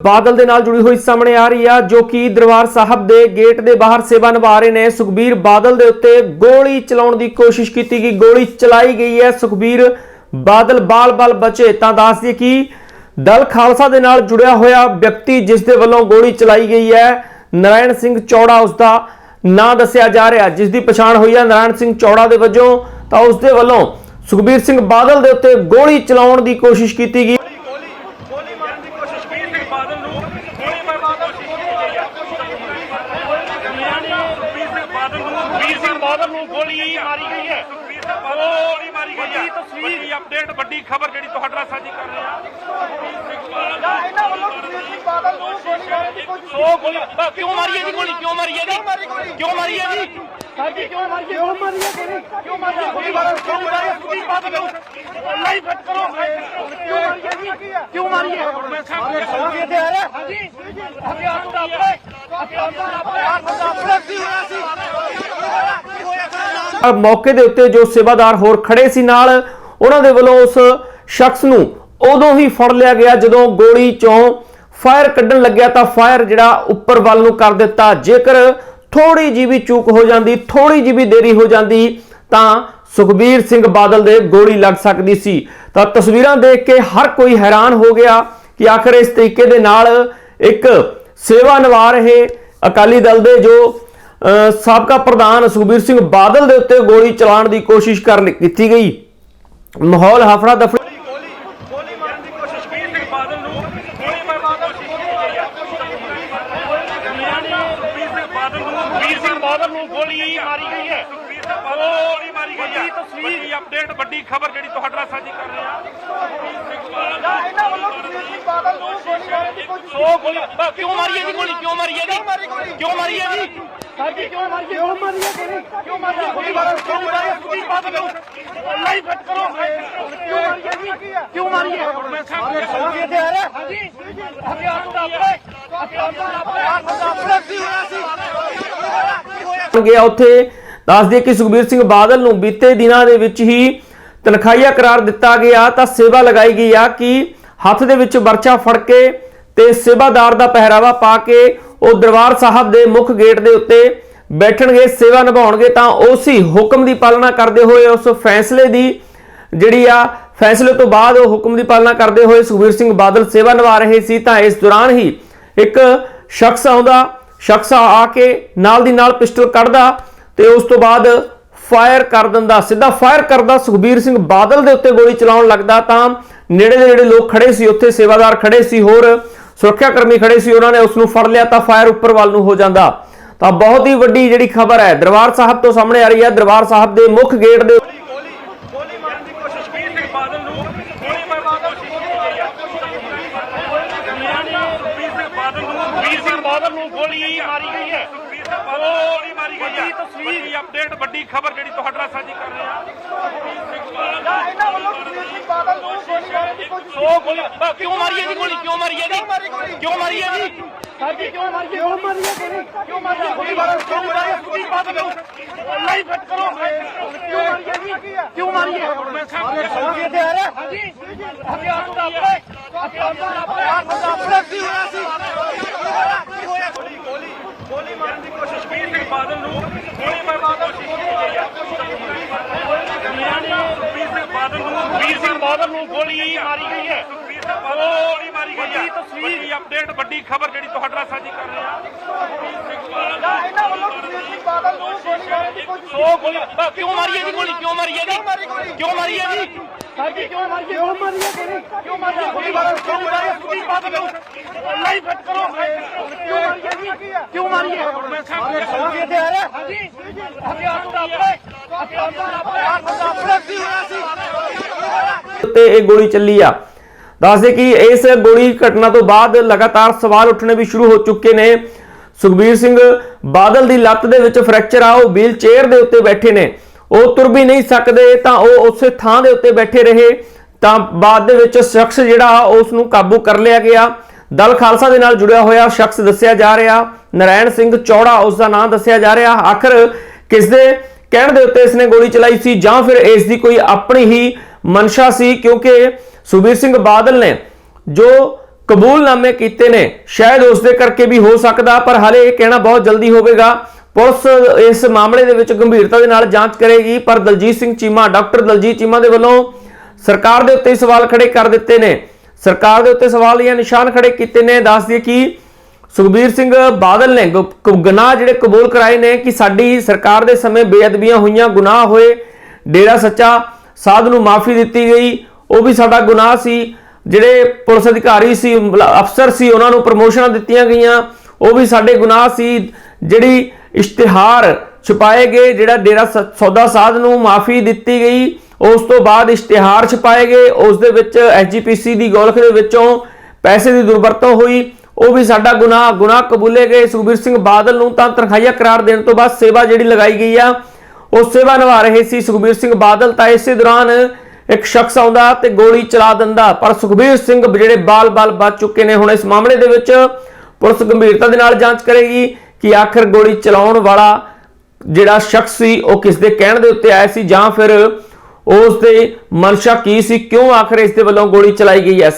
ਬਾਦਲ ਦੇ ਨਾਲ ਜੁੜੀ ਹੋਈ ਸਾਹਮਣੇ ਆ ਰਹੀ ਆ, ਜੋ ਕਿ ਦਰਬਾਰ ਸਾਹਿਬ ਦੇ ਗੇਟ ਦੇ ਬਾਹਰ ਸੇਵਾ ਨਿਭਾ ਰਹੇ ਨੇ। ਸੁਖਬੀਰ ਬਾਦਲ ਦੇ ਉੱਤੇ ਗੋਲੀ ਚਲਾਉਣ ਦੀ ਕੋਸ਼ਿਸ਼ ਕੀਤੀ ਗਈ, ਗੋਲੀ ਚਲਾਈ ਗਈ ਹੈ। ਸੁਖਬੀਰ ਬਾਦਲ ਬਾਲ-ਬਾਲ ਬਚੇ, ਤਾਂ ਦੱਸ ਦਈਏ ਕਿ ਦਲ ਖਾਲਸਾ ਦੇ ਨਾਲ ਜੁੜਿਆ ਹੋਇਆ ਵਿਅਕਤੀ ਜਿਸ ਦੇ ਵੱਲੋਂ ਗੋਲੀ ਚਲਾਈ ਗਈ ਹੈ, ਨਰਾਇਣ ਸਿੰਘ ਚੌੜਾ ਉਸ ਦਾ ਨਾਂ ਦੱਸਿਆ ਜਾ ਰਿਹਾ। ਜਿਸ ਦੀ ਪਛਾਣ ਹੋਈ ਹੈ ਨਰਾਇਣ ਸਿੰਘ ਚੌੜਾ ਦੇ ਵਜੋਂ, ਤਾਂ ਉਸ ਦੇ ਵੱਲੋਂ ਸੁਖਬੀਰ ਸਿੰਘ ਬਾਦਲ ਦੇ ਉੱਤੇ ਗੋਲੀ ਚਲਾਉਣ ਦੀ ਕੋਸ਼ਿਸ਼ ਕੀਤੀ ਗਈ ਗੋਲੀ ਗੋਲੀ ਮਾਰਨ ਦੀ ਕੋਸ਼ਿਸ਼ ਕੀਤੀ ਸਿੰਘ ਬਾਦਲ ਨੂੰ ਗੋਲੀ ਮਾਰਨ ਦੀ ਕੋਸ਼ਿਸ਼ ਕੀਤੀ ਗਈ ਹੈ ਵੀਰ ਸਿੰਘ ਬਾਦਲ ਬਾਦਲ ਨੂੰ ਗੋਲੀ ਮਾਰੀ ਗਈ ਹੈ ਬਾਦਲ ਗੋਲੀ ਮਾਰੀ ਗਈ ਹੈ ਤਸਵੀਰ ਅਪਡੇਟ ਵੱਡੀ ਖਬਰ ਜਿਹੜੀ ਤੁਹਾਡੇ ਨਾਲ ਸਾਂਝੀ ਕਰ ਰਹੇ ਹਾਂ ਇਹਨਾਂ ਵੱਲੋਂ ਸੁਖਬੀਰ ਸਿੰਘ ਬਾਦਲ ਨੂੰ ਗੋਲੀ ਮਾਰਨ ਦੀ ਕੋਸ਼ਿਸ਼ ਸੋ ਗੋਲੀ ਕਿਉਂ ਮਾਰੀ ਹੈ ਜੀ ਗੋਲੀ ਕਿਉਂ ਮਾਰੀ ਹੈ ਜੀ ਕਿਉਂ ਮਾਰੀ ਹੈ ਜੀ ਸਾਡੀ ਕਿਉਂ ਮਾਰੀ ਕਿਉਂ ਮਾਰੀ ਹੈ ਗੋਲੀ ਕਿਉਂ ਮਾਰੀ ਹੈ ਗੋਲੀ ਮਾਰਨ ਕਿਉਂ ਮਾਰੀ ਹੈ ਸੁਖਬੀਰ ਬਾਦਲ ਨੂੰ ਨਹੀਂ ਫਟ ਕਰੋ ਕਿਉਂ ਮਾਰੀ ਹੈ ਕਿਉਂ ਮਾਰੀ ਹੈ ਮੈਂ ਸਾਹਮਣੇ ਸੋਗੇ ਤੇ ਆ ਰਿਹਾ ਹਾਂਜੀ ਹਥਿਆਰ ਦਾ ਆਪਣੇ ਹਥਿਆਰ ਦਾ ਆਪਣੇ ਆਪਣੇ ਕੀ ਹੋਇਆ ਸੀ ਕੀ ਹੋਇਆ ਸੀ ਮੌਕੇ ਦੇ ਉੱਤੇ ਜੋ ਸੇਵਾਦਾਰ ਹੋਰ ਖੜੇ ਸੀ ਨਾਲ, ਉਹਨਾਂ ਦੇ ਵੱਲੋਂ ਉਸ ਸ਼ਖਸ ਨੂੰ ਉਦੋਂ ਹੀ ਫੜ ਲਿਆ ਗਿਆ, ਜਦੋਂ ਗੋਲੀ ਚੋਂ ਫਾਇਰ ਕੱਢਣ ਲੱਗਿਆ ਤਾਂ ਫਾਇਰ ਜਿਹੜਾ ਉੱਪਰ ਵੱਲ ਨੂੰ ਕਰ ਦਿੱਤਾ। ਜੇਕਰ ਥੋੜੀ ਜੀ ਵੀ ਚੂਕ ਹੋ ਜਾਂਦੀ ਥੋੜੀ ਜੀ ਵੀ ਦੇਰੀ ਹੋ ਜਾਂਦੀ, ਤਾਂ ਸੁਖਬੀਰ ਸਿੰਘ ਬਾਦਲ ਦੇ ਗੋਲੀ ਲੱਗ ਸਕਦੀ ਸੀ। ਤਾਂ ਤਸਵੀਰਾਂ ਦੇਖ ਕੇ ਹਰ ਕੋਈ ਹੈਰਾਨ ਹੋ ਗਿਆ ਕਿ ਆਖਰ ਇਸ ਤਰੀਕੇ ਦੇ ਨਾਲ ਇੱਕ ਸੇਵਾ ਨਿਭਾ ਰਹੇ ਅਕਾਲੀ ਦਲ ਦੇ ਜੋ ਸਾਬਕਾ ਪ੍ਰਧਾਨ ਸੁਖਬੀਰ ਸਿੰਘ ਬਾਦਲ ਦੇ ਉੱਤੇ ਗੋਲੀ ਚਲਾਉਣ ਦੀ ਕੋਸ਼ਿਸ਼ ਕਰਨ ਕੀਤੀ ਗਈ। ਮਾਹੌਲ ਹਫੜਾ ਦਫੜੀ ਗੋਲੀ ਗੋਲੀ ਮਾਰਨ ਦੀ ਕੋਸ਼ਿਸ਼ ਕੀਤੀ ਸਿੰਘ ਬਾਦਲ ਨੂੰ ਗੋਲੀ ਮਾਰਨ ਦੀ ਕੋਸ਼ਿਸ਼ ਕੀਤੀ ਗਈ ਹੈ। ਵੀਰ ਸਿੰਘ ਬਾਦਲ ਨੂੰ ਵੀਰ ਸਿੰਘ ਬਾਦਲ ਨੂੰ ਗੋਲੀ ਮਾਰੀ ਗਈ ਹੈ। ਗੋਲੀ ਮਾਰੀ ਗਈ ਹੈ। ਤਸਵੀਰ ਅਪਡੇਟ ਵੱਡੀ ਖਬਰ ਜਿਹੜੀ ਤੁਹਾਡੇ ਨਾਲ ਸਾਂਝੀ ਕਰ ਰਹੇ ਹਾਂ। ਇਹਨਾਂ ਵੱਲੋਂ ਸੁਖਬੀਰ ਸਿੰਘ ਬਾਦਲ ਨੂੰ ਗੋਲੀ ਮਾਰਨ ਦੀ ਕੋਸ਼ਿਸ਼ ਸੋ ਗੋਲੀ ਅ, ਕਿਉਂ ਮਾਰੀ ਹੈ ਜੀ ਗੋਲੀ? ਕਿਉਂ ਮਾਰੀ ਹੈ ਜੀ ਮਾਰੀ ਗੋਲੀ ਕਿਉਂ ਮਾਰੀ ਹੈ ਜੀ ਸਾਡੀ ਕਿਉਂ ਮਾਰੀ ਕਿਉਂ ਮਾਰੀ ਹੈ ਕਿਉਂ ਮਾਰੀ ਹੈ ਗੋਲੀ ਮਾਰਨ ਕਿਉਂ ਮਾਰੀ ਹੈ ਸੁਖਬੀਰ ਬਾਦਲ ਨੂੰ ਨਹੀਂ ਫਟ ਕਰੋ। ਕਿਉਂ ਮਾਰੀ ਹੈ ਕਿਉਂ ਮਾਰੀ ਹੈ ਮੈਂ ਸਾਹਮਣੇ ਸੋਗੇ ਤੇ ਆ ਰਿਹਾ ਹਾਂਜੀ ਹਥਿਆਰ ਦਾ ਆਪਣੇ ਹਥਿਆਰ ਦਾ ਆਪਣੇ ਕੀ ਹੋਇਆ ਸੀ ਕੀ ਹੋਇਆ ਗਿਆ ਉੱਥੇ। ਦੱਸ ਦਈਏ ਕਿ ਸੁਖਬੀਰ ਸਿੰਘ ਬਾਦਲ ਨੂੰ ਬੀਤੇ ਦਿਨਾਂ ਦੇ ਵਿੱਚ ਹੀ ਤਨਖਾਹੀਆ ਕਰਾਰ ਦਿੱਤਾ ਗਿਆ, ਤਾਂ ਸੇਵਾ ਲਗਾਈ ਗਈ ਆ ਕਿ ਹੱਥ ਦੇ ਵਿੱਚ ਵਰਚਾ ਫੜ ਕੇ ਤੇ ਸੇਵਾਦਾਰ ਦਾ ਪਹਿਰਾਵਾ ਪਾ ਕੇ ਉਹ ਦਰਬਾਰ ਸਾਹਿਬ ਦੇ ਮੁੱਖ ਗੇਟ ਦੇ ਉੱਤੇ ਬੈਠਣਗੇ, ਸੇਵਾ ਨਿਭਾਉਣਗੇ, ਤਾਂ ਉਸੇ ਹੁਕਮ ਦੀ ਪਾਲਣਾ ਕਰਦੇ ਹੋਏ, ਉਸ ਫੈਸਲੇ ਦੀ ਜਿਹੜੀ ਆ, ਫੈਸਲੇ ਤੋਂ ਬਾਅਦ ਉਹ ਹੁਕਮ ਦੀ ਪਾਲਣਾ ਕਰਦੇ ਹੋਏ ਸੁਖਬੀਰ ਸਿੰਘ ਬਾਦਲ ਸੇਵਾ ਨਿਭਾ ਰਹੇ ਸੀ, ਤਾਂ ਇਸ ਦੌਰਾਨ ਹੀ ਇੱਕ ਸ਼ਖਸ ਆਉਂਦਾ, ਸ਼ਖਸ ਆ ਕੇ ਨਾਲ ਦੀ ਨਾਲ ਪਿਸਟਲ ਕੱਢਦਾ ਤੇ ਉਸ ਤੋਂ ਬਾਅਦ ਫਾਇਰ ਕਰ ਦਿੰਦਾ, ਸਿੱਧਾ ਫਾਇਰ ਕਰਦਾ, ਸੁਖਬੀਰ ਸਿੰਘ ਬਾਦਲ ਦੇ ਉੱਤੇ ਗੋਲੀ ਚਲਾਉਣ ਲੱਗਦਾ, ਤਾਂ ਨੇੜੇ ਦੇ ਜਿਹੜੇ ਲੋਕ ਖੜੇ ਸੀ, ਉੱਥੇ ਸੇਵਾਦਾਰ ਖੜੇ ਸੀ, ਹੋਰ ਸੁਰੱਖਿਆ ਕਰਮੀ ਖੜੇ ਸੀ ਉਹਨਾਂ ਨੇ ਉਸ ਨੂੰ ਫੜ ਲਿਆ ਤਾਂ ਫਾਇਰ ਉੱਪਰ ਵੱਲ ਨੂੰ ਹੋ ਜਾਂਦਾ। ਤਾਂ ਬਹੁਤ ਹੀ ਵੱਡੀ ਜਿਹੜੀ ਖਬਰ ਹੈ ਦਰਬਾਰ ਸਾਹਿਬ ਤੋਂ ਸਾਹਮਣੇ ਆ ਰਹੀ ਹੈ। ਦਰਬਾਰ ਸਾਹਿਬ ਦੇ ਮੁੱਖ ਗੇਟ ਦੇ ਗੋਲੀ ਗੋਲੀ ਮਾਰਨ ਦੀ ਕੋਸ਼ਿਸ਼ ਕੀਤੀ ਸਿੰਘ ਬਾਦਲ ਨੂੰ ਗੋਲੀ ਮਾਰਨ ਦੀ ਕੋਸ਼ਿਸ਼ ਕੀਤੀ ਗਈ ਹੈ। ਵੀਰ ਸਿੰਘ ਬਾਦਲ ਨੂੰ ਵੀਰ ਸਿੰਘ ਬਾਦਲ ਨੂੰ ਗੋਲੀ ਮਾਰੀ ਗਈ ਹੈ। ਵੀਰ ਸਿੰਘ ਬਾਦਲ ਨੂੰ ਗੋਲੀ ਮਾਰੀ ਗਈ ਹੈ। ਤਸਵੀਰ। ਅਪਡੇਟ ਵੱਡੀ ਖਬਰ ਜਿਹੜੀ ਤੁਹਾਡੇ ਨਾਲ ਸਾਂਝੀ ਕਰ ਰਹੇ। ਹਾਂ ਇਹਨਾਂ ਵੱਲੋਂ ਸੁਖਬੀਰ ਸਿੰਘ ਬਾਦਲ ਨੂੰ ਗੋਲੀ ਮਾਰਨ ਦੀ ਕੋਸ਼ਿਸ਼ ਸੋ ਗੋਲੀ ਅ, ਕਿਉਂ ਮਾਰੀ ਹੈ ਜੀ ਗੋਲੀ ਕਿਉਂ ਮਾਰੀ ਹੈ ਜੀ ਮਾਰੀ ਗੋਲੀ ਕਿਉਂ ਮਾਰੀ ਹੈ ਜੀ ਸਾਡੀ ਕਿਉਂ ਮਾਰੀ ਕਿਉਂ ਮਾਰੀ ਹੈ ਗੋਲੀ ਕਿਉਂ ਮਾਰੀ ਹੈ ਗੋਲੀ ਮਾਰਨ ਕਿਉਂ ਮਾਰੀ ਹੈ ਸੁਖਬੀਰ ਬਾਦਲ ਨੂੰ ਨਹੀਂ ਫਟ ਕਰੋ ਕਿਉਂ ਮਾਰੀ ਹੈ ਕਿਉਂ ਮਾਰੀ ਹੈ ਮੈਂ ਸਾਹਮਣੇ ਸੋਗੇ ਤੇ ਆ ਰਿਹਾ ਹਾਂਜੀ ਹਥਿਆਰ ਦਾ ਆਪਣੇ ਹਥਿਆਰ ਦਾ ਆਪਣੇ ਆਪਣੇ ਕੀ ਹੋਇਆ ਸੀ ਕੀ ਹੋਇਆ ਗੋਲੀ ਗੋਲੀ ਗੋਲੀ ਮਾਰਨ ਦੀ ਕੋਸ਼ਿਸ਼ ਕੀਤੀ ਸਿੰਘ ਬਾਦਲ ਨੂੰ ਗੋਲੀ ਮਾਰਨ ਦੀ ਕੋਸ਼ਿਸ਼ ਕੀਤੀ ਗਈ ਹੈ ਵੀਰ ਸਿੰਘ ਬਾਦਲ ਨੂੰ ਬਾਦਲ ਨੂੰ ਗੋਲੀ ਮਾਰੀ ਗਈ ਹੈ ਬਾਦਲ ਨੂੰ ਗੋਲੀ ਮਾਰੀ ਗਈ ਹੈ ਤਸਵੀਰ ਅਪਡੇਟ ਵੱਡੀ ਖਬਰ ਜਿਹੜੀ ਤੁਹਾਡੇ ਨਾਲ ਸਾਂਝੀ ਕਰ ਰਹੇ ਹਾਂ ਇਹਨਾਂ ਵੱਲੋਂ ਸੁਖਬੀਰ ਸਿੰਘ ਬਾਦਲ ਨੂੰ ਗੋਲੀ ਮਾਰਨ ਦੀ ਕੋਸ਼ਿਸ਼ ਸੋ ਗੋਲੀ ਕਿਉਂ ਮਾਰੀ ਹੈ ਜੀ ਗੋਲੀ ਕਿਉਂ ਮਾਰੀ ਹੈ ਜੀ ਕਿਉਂ ਮਾਰੀ ਹੈ ਜੀ ਸਾਡੀ ਕਿਉਂ ਮਾਰੀ ਕਿਉਂ ਮਾਰੀ ਹੈ ਗੋਲੀ ਕਿਉਂ ਮਾਰੀ ਹੈ ਗੋਲੀ ਮਾਰਨ ਕਿਉਂ ਮਾਰੀ ਹੈ ਸੁਖਬੀਰ ਬਾਦਲ ਨੂੰ ਨਹੀਂ ਫਟ ਕਰੋ ਕਿਉਂ ਮਾਰੀ ਹੈ ਕਿਉਂ ਮਾਰੀ ਹੈ ਮੈਂ ਸਾਹਮਣੇ ਸੋਗੇ ਤੇ ਆ ਰਿਹਾ ਹਾਂਜੀ ਹਥਿਆਰ ਦਾ ਆਪਣੇ ਹਥਿਆਰ ਦਾ ਆਪਣੇ ਆਪਣੇ ਕੀ ਹੋਇਆ ਸੀ ਉੱਤੇ ਇਹ ਗੋਲੀ ਚੱਲੀ ਆ। ਦੱਸਦੇ ਕਿ ਇਸ ਗੋਲੀ ਘਟਨਾ ਤੋਂ ਬਾਅਦ ਲਗਾਤਾਰ ਸਵਾਲ ਉੱਠਣੇ ਵੀ ਸ਼ੁਰੂ ਹੋ ਚੁੱਕੇ ਨੇ। ਸੁਖਬੀਰ ਸਿੰਘ ਬਾਦਲ ਦੀ ਲੱਤ ਦੇ ਵਿੱਚ ਫ੍ਰੈਕਚਰ ਆ, ਉਹ ਵੀਲ ਚੇਅਰ ਦੇ ਉੱਤੇ ਬੈਠੇ ਨੇ। ਉਹ ਤੁਰ ਵੀ ਨਹੀਂ ਸਕਦੇ, ਤਾਂ ਉਹ ਉਸੇ ਥਾਂ ਦੇ ਉੱਤੇ ਬੈਠੇ ਰਹੇ। ਤਾਂ ਬਾਅਦ ਦੇ ਵਿੱਚ ਸ਼ਖਸ ਜਿਹੜਾ ਉਸ ਨੂੰ ਕਾਬੂ ਕਰ ਲਿਆ ਗਿਆ। ਦਲ ਖਾਲਸਾ ਦੇ ਨਾਲ ਜੁੜਿਆ ਹੋਇਆ ਸ਼ਖਸ ਦੱਸਿਆ ਜਾ ਰਿਹਾ। ਨਰਾਇਣ ਸਿੰਘ ਚੌੜਾ ਉਸ ਦਾ ਨਾਮ ਦੱਸਿਆ ਜਾ ਰਿਹਾ। ਆਖਰ ਕਿਸ ਦੇ ਕਹਿਣ ਦੇ ਉੱਤੇ ਇਸਨੇ ਗੋਲੀ ਚਲਾਈ ਸੀ ਜਾਂ ਫਿਰ ਇਸ ਦੀ ਕੋਈ ਆਪਣੀ ਹੀ ਮਨਸ਼ਾ ਸੀ ਕਿਉਂਕਿ ਸੁਖਬੀਰ ਸਿੰਘ ਬਾਦਲ ਨੇ ਜੋ ਕਬੂਲਨਾਮੇ ਕੀਤੇ ਨੇ, ਸ਼ਾਇਦ ਉਸ ਦੇ ਕਰਕੇ ਵੀ ਹੋ ਸਕਦਾ, ਪਰ ਹਾਲੇ ਇਹ ਕਹਿਣਾ ਬਹੁਤ ਜਲਦੀ ਹੋਵੇਗਾ। ਪੁਲਿਸ ਇਸ ਮਾਮਲੇ ਦੇ ਵਿੱਚ ਗੰਭੀਰਤਾ ਦੇ ਨਾਲ ਜਾਂਚ ਕਰੇਗੀ, ਪਰ ਦਲਜੀਤ ਸਿੰਘ ਚੀਮਾ, ਡਾਕਟਰ ਦਲਜੀਤ ਚੀਮਾ ਦੇ ਵੱਲੋਂ ਸਰਕਾਰ ਦੇ ਉੱਤੇ ਸਵਾਲ ਖੜੇ ਕਰ ਦਿੱਤੇ ਨੇ। ਸਰਕਾਰ ਦੇ ਉੱਤੇ ਸਵਾਲ ਜਾਂ ਨਿਸ਼ਾਨ ਖੜੇ ਕੀਤੇ ਨੇ। ਦੱਸ ਦਈਏ ਕਿ ਸੁਖਬੀਰ ਸਿੰਘ ਬਾਦਲ ਨੇ ਗੁਨਾਹ ਜਿਹੜੇ ਕਬੂਲ ਕਰਾਏ ਨੇ ਕਿ ਸਾਡੀ ਸਰਕਾਰ ਦੇ ਸਮੇਂ ਬੇਅਦਬੀਆਂ ਹੋਈਆਂ, ਗੁਨਾਹ ਹੋਏ, ਡੇਰਾ ਸੱਚਾ ਸਾਧ ਨੂੰ ਮਾਫੀ ਦਿੱਤੀ ਗਈ, ਉਹ ਵੀ ਸਾਡਾ ਗੁਨਾਹ ਸੀ। ਜਿਹੜੇ ਪੁਲਿਸ ਅਧਿਕਾਰੀ ਸੀ, ਮਤਲਬ ਅਫਸਰ ਸੀ, ਉਹਨਾਂ ਨੂੰ ਪ੍ਰਮੋਸ਼ਨਾਂ ਦਿੱਤੀਆਂ ਗਈਆਂ। ਉਹ ਵੀ ਸਾਡੇ ਗੁਨਾਹ ਸੀ। ਜਿਹੜੀ ਇਸ਼ਤਿਹਾਰ ਛੁਪਾਏ ਗਏ, ਜਿਹੜਾ ਡੇਰਾ ਸ- ਸੌਦਾ ਸਾਧ ਨੂੰ ਮਾਫੀ ਦਿੱਤੀ ਗਈ, ਉਸ ਤੋਂ ਬਾਅਦ ਇਸ਼ਤਿਹਾਰ ਛੁਪਾਏ ਗਏ। ਉਸ ਦੇ ਵਿੱਚ ਐਸਜੀਪੀਸੀ ਦੀ ਗੋਲਖ ਦੇ ਵਿੱਚੋਂ ਪੈਸੇ ਦੀ ਦੁਰਵਰਤੋਂ ਹੋਈ। ਉਹ ਵੀ ਸਾਡਾ ਗੁਨਾਹ ਗੁਨਾਹ ਕਬੂਲੇ ਗਏ। ਸੁਖਬੀਰ ਸਿੰਘ ਬਾਦਲ ਨੂੰ ਤਾਂ ਤਨਖਾਹੀਆ ਕਰਾਰ ਦੇਣ ਤੋਂ ਬਾਅਦ ਸੇਵਾ ਜਿਹੜੀ ਲਗਾਈ ਗਈ ਆ ਉਹ ਸੇਵਾ ਨਿਭਾ ਰਹੇ ਸੀ। ਸੁਖਬੀਰ ਸਿੰਘ ਬਾਦਲ ਤਾਂ ਇਸੇ ਦੌਰਾਨ ਇੱਕ ਸ਼ਖਸ ਆਉਂਦਾ ਤੇ ਗੋਲੀ ਚਲਾ ਦਿੰਦਾ। ਪਰ ਸੁਖਬੀਰ ਸਿੰਘ ਜਿਹੜੇ ਬਾਲ-ਬਾਲ ਬਚ ਚੁੱਕੇ ਨੇ, ਹੁਣ ਇਸ ਮਾਮਲੇ ਦੇ ਵਿੱਚ ਪੁਲਿਸ ਗੰਭੀਰਤਾ ਦੇ ਨਾਲ ਜਾਂਚ ਕਰੇਗੀ ਕਿ ਆਖਰ ਗੋਲੀ ਚਲਾਉਣ ਵਾਲਾ ਜਿਹੜਾ ਸ਼ਖਸ ਸੀ, ਉਹ ਕਿਸ ਦੇ ਕਹਿਣ ਦੇ ਉੱਤੇ ਆਇਆ ਸੀ ਜਾਂ ਫਿਰ ਉਸ ਦੇ ਮਨਸ਼ਾ ਕੀ ਸੀ, ਕਿਉਂ ਆਖਰ ਇਸ ਦੇ ਵੱਲੋਂ ਗੋਲੀ ਚਲਾਈ ਗਈ ਹੈ?